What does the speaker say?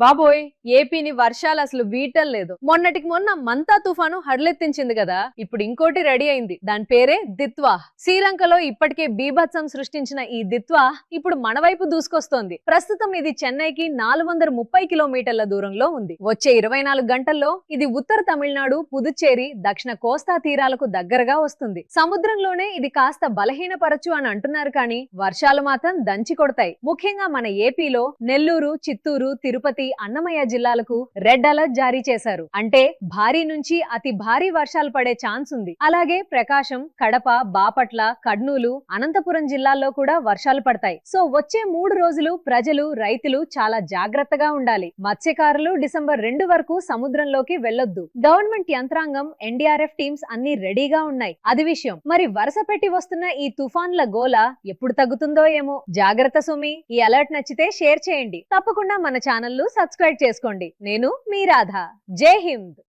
బాబోయ్ ఏపీని వర్షాలు అసలు వీటం లేదు. మొన్నటికి మొన్న మంతా తుఫాను హడలెత్తించింది కదా ఇప్పుడు ఇంకోటి రెడీ అయింది. దాని పేరే దిత్వా. శ్రీలంకలో ఇప్పటికే బీభత్సం సృష్టించిన ఈ దిత్వా ఇప్పుడు మన వైపు దూసుకొస్తోంది. ప్రస్తుతం ఇది చెన్నైకి నాలుగు వందల ముప్పై కిలోమీటర్ల దూరంలో ఉంది. వచ్చే ఇరవై నాలుగు గంటల్లో ఇది ఉత్తర తమిళనాడు పుదుచ్చేరి దక్షిణ కోస్తా తీరాలకు దగ్గరగా వస్తుంది. సముద్రంలోనే ఇది కాస్త బలహీనపరచు అని అంటున్నారు కానీ వర్షాలు మాత్రం దంచి కొడతాయి. ముఖ్యంగా మన ఏపీలో నెల్లూరు చిత్తూరు తిరుపతి అన్నమయ్య జిల్లాలకు రెడ్ అలర్ట్ జారీ చేశారు. అంటే భారీ నుంచి అతి భారీ వర్షాలు పడే ఛాన్స్ ఉంది. అలాగే ప్రకాశం కడప బాపట్ల కర్నూలు అనంతపురం జిల్లాల్లో కూడా వర్షాలు పడతాయి. సో వచ్చే మూడు రోజులు ప్రజలు రైతులు చాలా జాగ్రత్తగా ఉండాలి. మత్స్యకారులు డిసెంబర్ రెండు వరకు సముద్రంలోకి వెళ్ళొద్దు గవర్నమెంట్ యంత్రాంగం ఎన్డీఆర్ఎఫ్ టీమ్స్ అన్ని రెడీగా ఉన్నాయి. అది విషయం. మరి వరుస పెట్టి వస్తున్న ఈ తుఫాన్ల గోల ఎప్పుడు తగ్గుతుందో ఏమో? జాగ్రత్త సుమి. ఈ అలర్ట్ నచ్చితే షేర్ చేయండి. తప్పకుండా మన ఛానల్ సబ్స్క్రైబ్ చేసుకోండి. నేను మీ రాధ. జై హింద్.